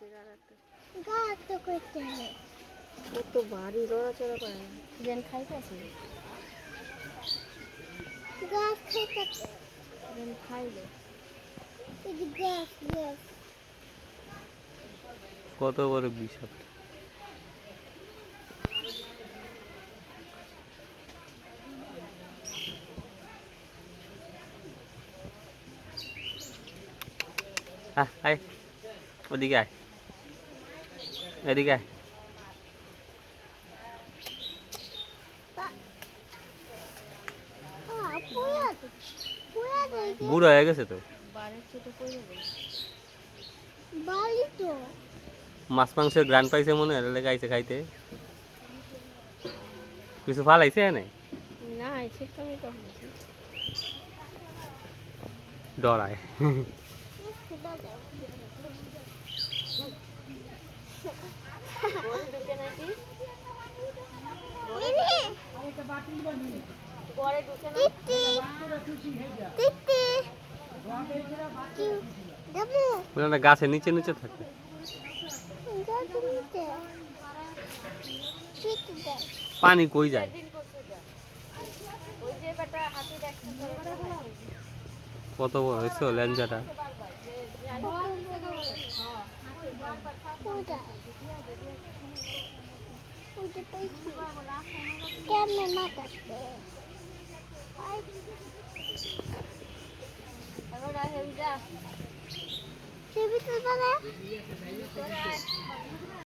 গাড়াতে। গাছ তো করতে হবে। ও তো বাড়ি লড়াচড়া করে না। যেন খাইতেছে গাছ খেতে যেন খাইলে। এই গাছ গাছ। কত বড় বিষাদ। আয় ওদিকে আয়। এদিকে বুড়ো হয়ে গেছে তো। মাছ মাংসের গ্রান পাইছে মনে হয় গাইছে খাইতে। কিছু ফালাইছে না না সেটা আমি তো বলছি ডরায়। নাকি? ঢুকে না? গাছের নিচে নিচে থাকে পানি কই যায়? কত বড় হয়েছে ল্যাঞ্জাটা? কেমনে মাথাতে এখন আসেন যা ছবি তুলবা না